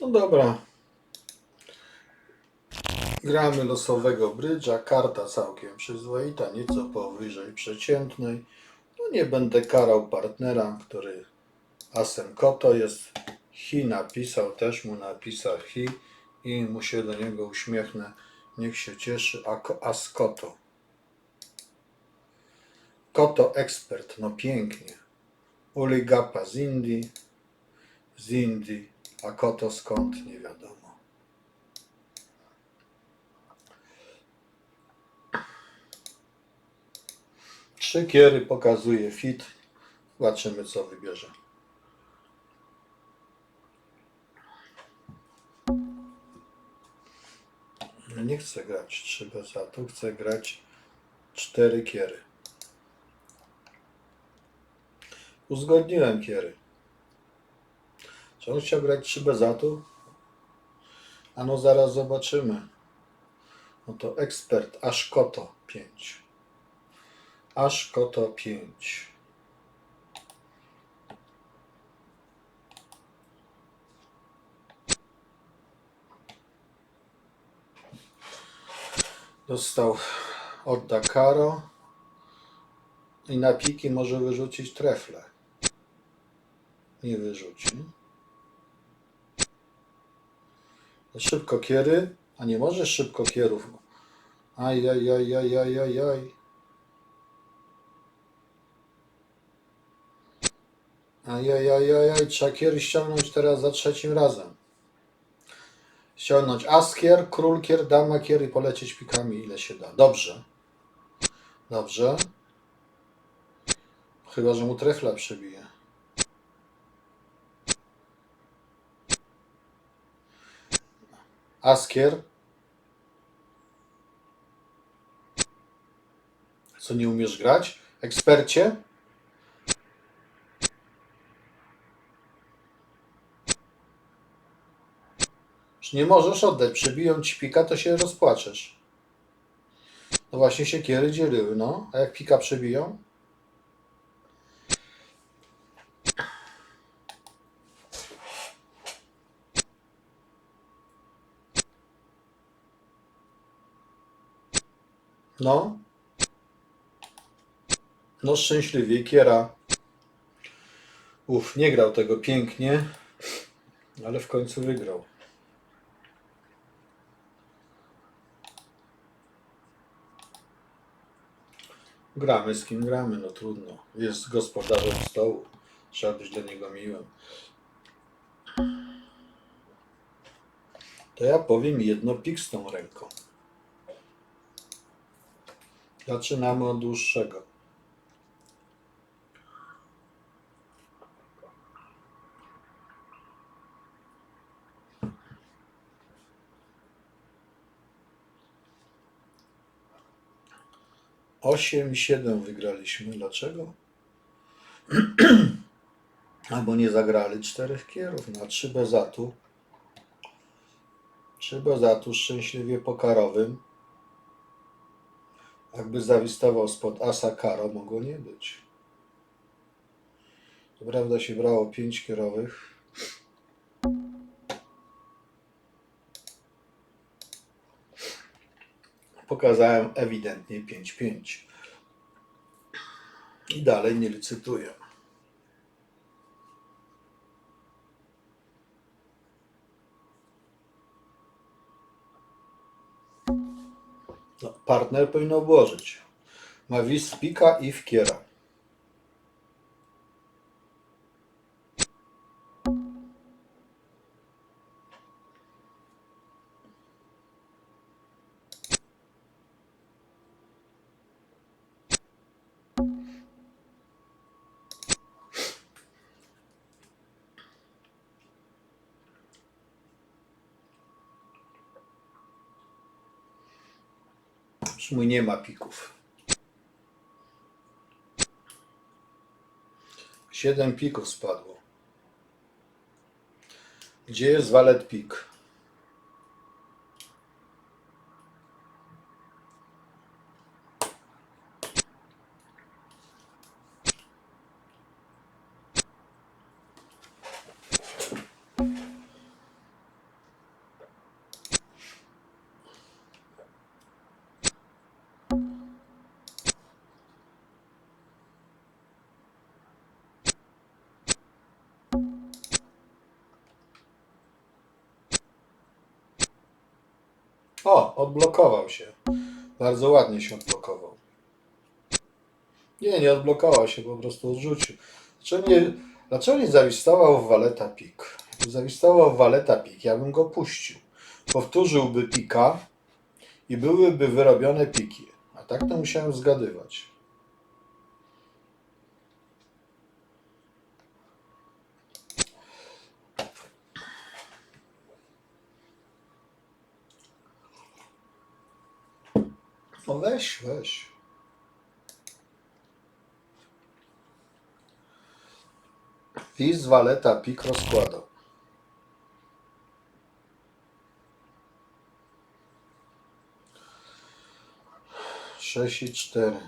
No dobra. Gramy losowego brydża. Karta całkiem przyzwoita, nieco powyżej przeciętnej. No nie będę karał partnera, który asem koto jest. Hi napisał, też mu napisał hi i mu się do niego uśmiechnę. Niech się cieszy, as koto. Koto ekspert, no pięknie. Uligapa z Indii, z Indii, a koto skąd, nie wiadomo. Trzy kiery pokazuje fit. Zobaczymy, co wybierze. Ja nie chcę grać trzy bezatu, chcę grać cztery kiery. Uzgodniłem kiery. Czy on chciał grać 3 bezatu? A no zaraz zobaczymy. No to ekspert aż koto 5. Aż koto 5. Dostał od Dakaro i na piki może wyrzucić trefle. Nie wyrzuci. Szybko kiery, a nie możesz szybko kierów. Aj, aj, aj, aj, aj, aj, aj. Aj, aj, aj, aj, aj. Trzeba kiery ściągnąć teraz za trzecim razem. Ściągnąć askier, król kier, dama kier i polecieć pikami ile się da. Dobrze. Dobrze. Chyba, że mu trefla przebije. Askier. Co nie umiesz grać? Ekspercie? Już nie możesz oddać. Przebiją ci pika, to się rozpłaczesz. No właśnie się kiery dzieliły, no. A jak pika przebiją? No. No szczęśliwie Kiera. Uf, nie grał tego pięknie, ale w końcu wygrał. Gramy z kim gramy, no trudno. Jest gospodarzem stołu. Trzeba być do niego miłym. To ja powiem jedno pik z tą ręką. Zaczynamy od dłuższego. Osiem siedem wygraliśmy. Dlaczego? Albo nie zagrali czterech kierów na trzy bezatu. Trzy bezatu szczęśliwie pokarowym. Jakby zawistował spod asa karo, mogło nie być. To prawda się brało pięć kierowych. Pokazałem ewidentnie 5-5. I dalej nie licytuję. No, partner powinien obłożyć. Ma wis w pika i w. Mu nie ma pików. Siedem pików spadło. Gdzie jest walet pik? O, odblokował się. Bardzo ładnie się odblokował. Nie, nie odblokował się, po prostu odrzucił. Dlaczego nie, dlaczego nie zawistował w waleta pik? Zawistował w waleta pik, ja bym go puścił. Powtórzyłby pika i byłyby wyrobione piki. A tak to musiałem zgadywać. No weź, weź. Lis waleta pik rozkładał. Sześć i cztery.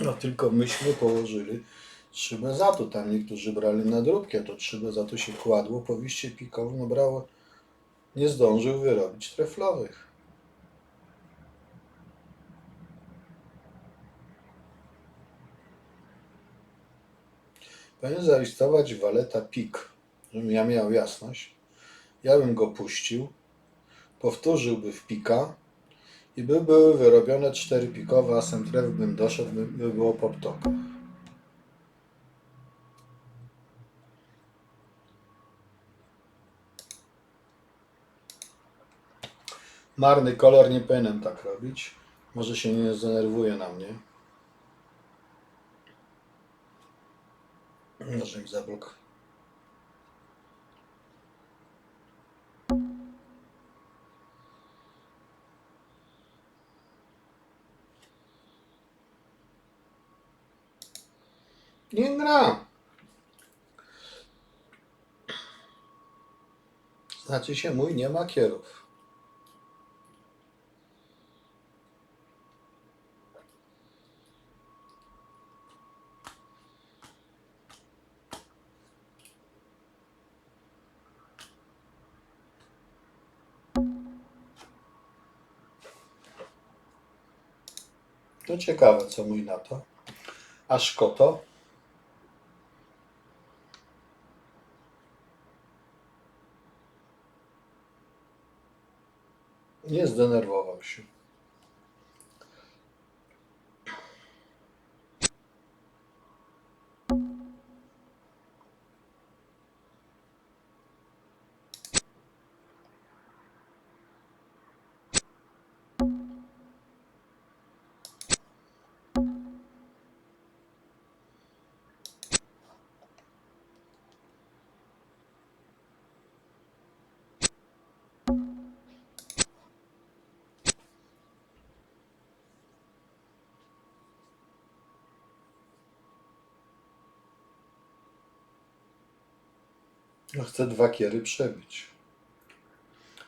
No tylko myśmy położyli trzy bezatu. Tam niektórzy brali nadróbkę, to trzy bezatu się kładło. Po wiście pikowym no brało, nie zdążył wyrobić treflowych. Powinien zarejestrować waleta pik, żebym ja miał jasność. Ja bym go puścił, powtórzyłby w pika i by były wyrobione cztery pikowe, a semtref bym doszedł, by było po ptokach. Marny kolor, nie powinienem tak robić. Może się nie zdenerwuje na mnie. Może mi zablok. Nie gra. Znaczy się mój nie ma kierów. To ciekawe, co mój na to. A Szkoto? Nie zdenerwował się. No, Chcę dwa kiery przebić.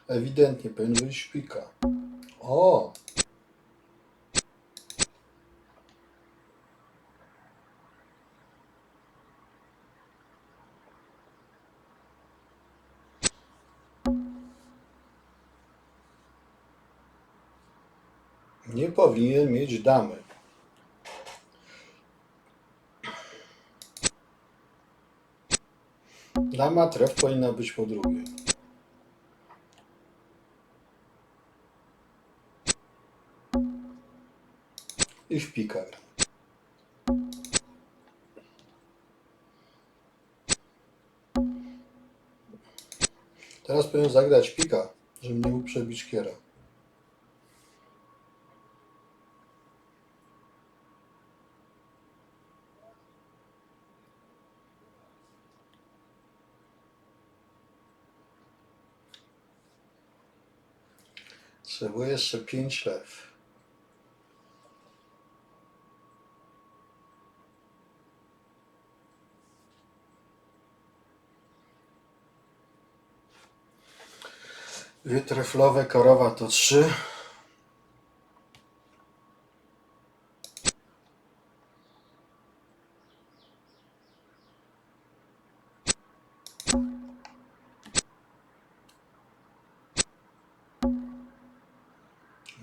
Ewidentnie powinien być szpika. O! Nie powinien mieć damy. Dama tref powinna być po drugiej. I w pika gra. Teraz powinien zagrać pika, żeby nie mógł przebić kiera. Potrzebuję jeszcze pięć lew. Dwie treflowe, korowa to trzy.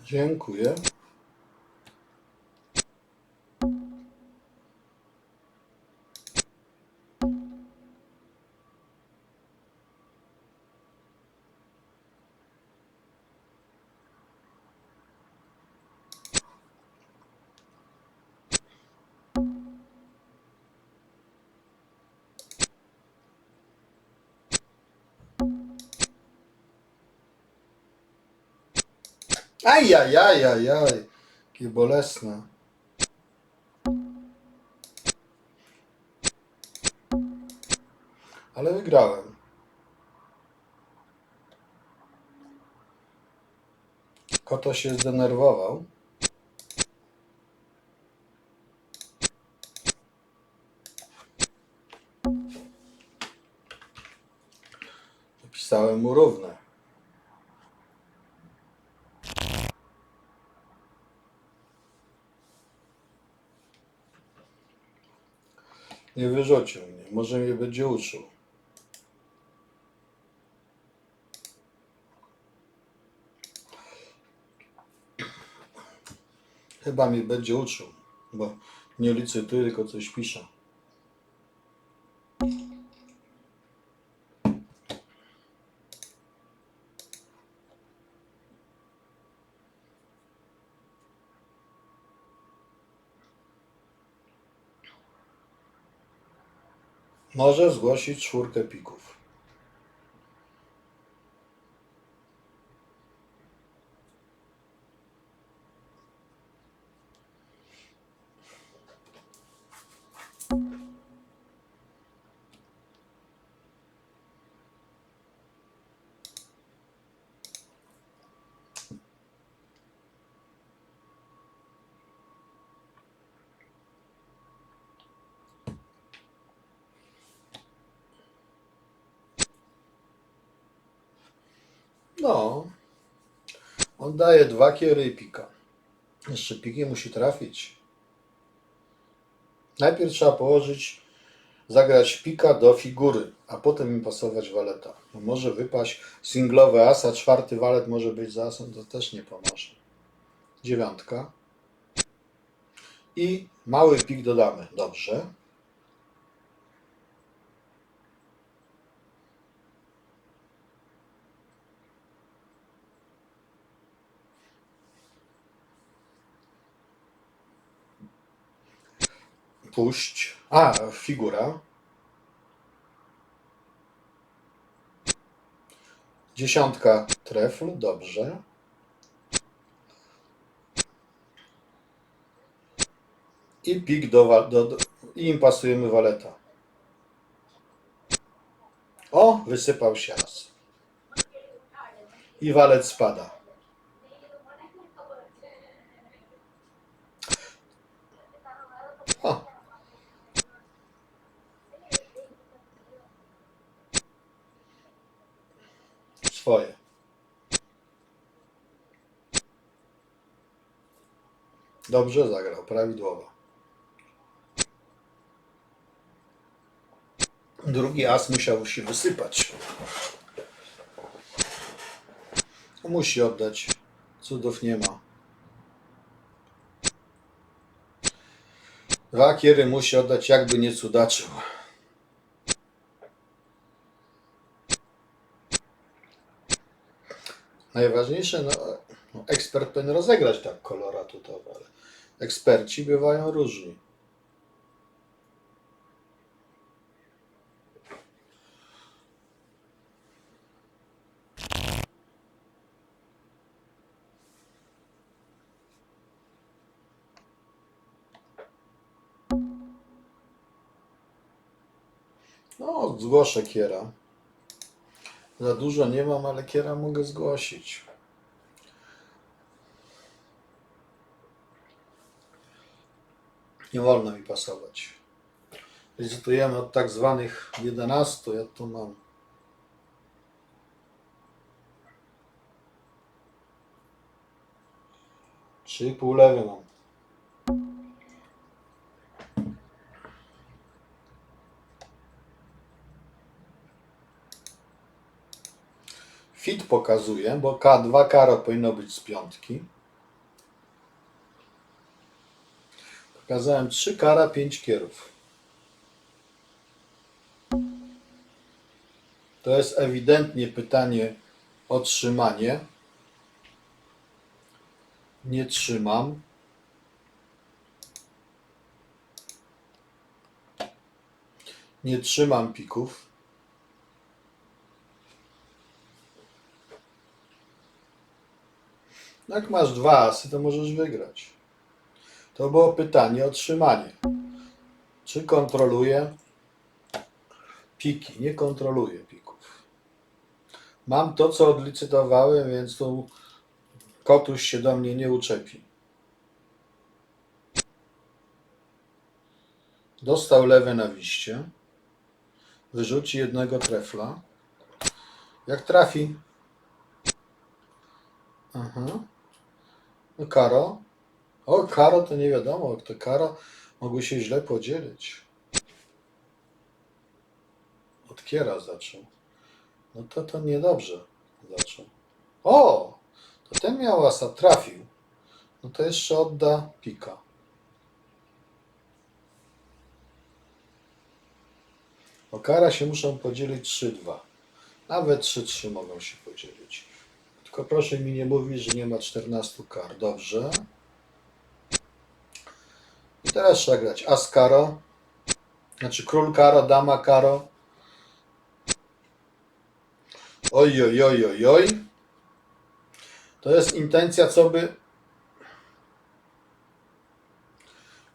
Dziękuję. Ajajajajaj, jakie bolesne. Ale wygrałem. Koto się zdenerwował. Pisałem mu równe. Nie wyrzucił mnie. Może mnie będzie uczył. Chyba mnie będzie uczył, bo nie licytuje, tylko coś pisze. Może zgłosić czwórkę pików. No. On daje dwa kiery i pika. Jeszcze piki musi trafić. Najpierw trzeba położyć, zagrać pika do figury, a potem im pasować waleta. No może wypaść singlowy asa, czwarty walet może być za asem, to też nie pomoże. Dziewiątka. I mały pik dodamy. Dobrze. Puść. A, figura. Dziesiątka trefl, dobrze. I pik do, do, do i im pasujemy waleta. O, wysypał się raz. I walet spada. O, swoje. Dobrze zagrał, prawidłowo. Drugi as musiał się wysypać. Musi oddać. Cudów nie ma. Dwa kiery musi oddać, jakby nie cudaczył. Najważniejsze, no, no, ekspert powinien rozegrać tak kolora tutowe, ale eksperci bywają różni. No, zgłoszę kiera. Za dużo nie mam, ale kiera mogę zgłosić. Nie wolno mi pasować. Licytujemy od tak zwanych 11. Ja tu mam. Trzy pół lewy mam. Fit pokazuje, bo K2 karo powinno być z piątki. Pokazałem 3 kara, 5 kierów. To jest ewidentnie pytanie o trzymanie. Nie trzymam. Nie trzymam pików. Jak masz dwa asy, to możesz wygrać. To było pytanie o trzymanie. Czy kontroluję piki? Nie kontroluję pików. Mam to, co odlicytowałem, więc tu kotuś się do mnie nie uczepi. Dostał lewe na wiście. Wyrzuci jednego trefla. Jak trafi. Aha. No karo. O, karo to nie wiadomo, jak to karo mogły się źle podzielić. Od kiera zaczął. No to to niedobrze zaczął. O! To ten miał asa, trafił. No to jeszcze odda pika. O kara się muszą podzielić 3-2. Nawet 3-3 mogą się podzielić. Tylko proszę mi nie mówić, że nie ma 14 kar. Dobrze. I teraz trzeba grać as karo. Znaczy król karo, dama karo. Oj, oj, oj, oj, oj. To jest intencja, co by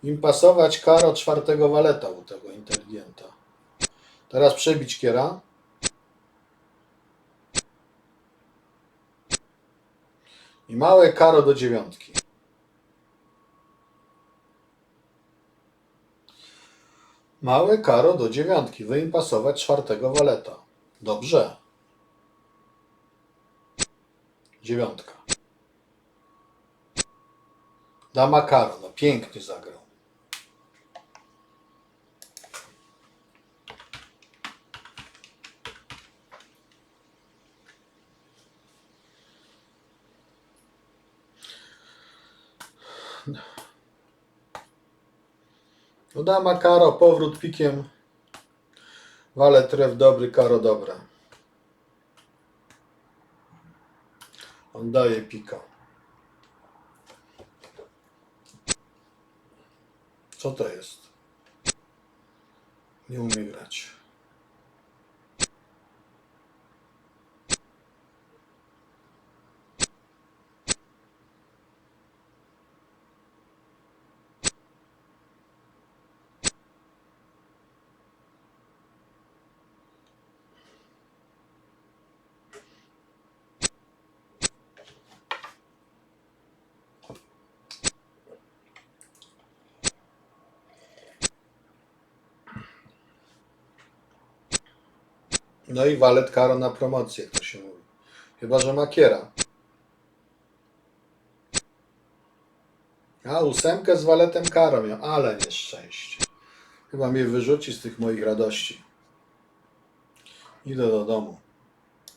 im pasować karo czwartego waleta u tego inteligenta. Teraz przebić kiera. I małe karo do dziewiątki. Małe karo do dziewiątki. Wyimpasować czwartego waleta. Dobrze. Dziewiątka. Dama karo. No pięknie zagrał. No dama karo, powrót pikiem. Wale tref dobry, karo dobre. On daje pika. Co to jest? Nie umie grać. No i walet karo na promocję, to się mówi. Chyba, że ma kiera. A, ósemkę z waletem karo miał, ale nieszczęście. Chyba mnie wyrzuci z tych moich radości. Idę do domu.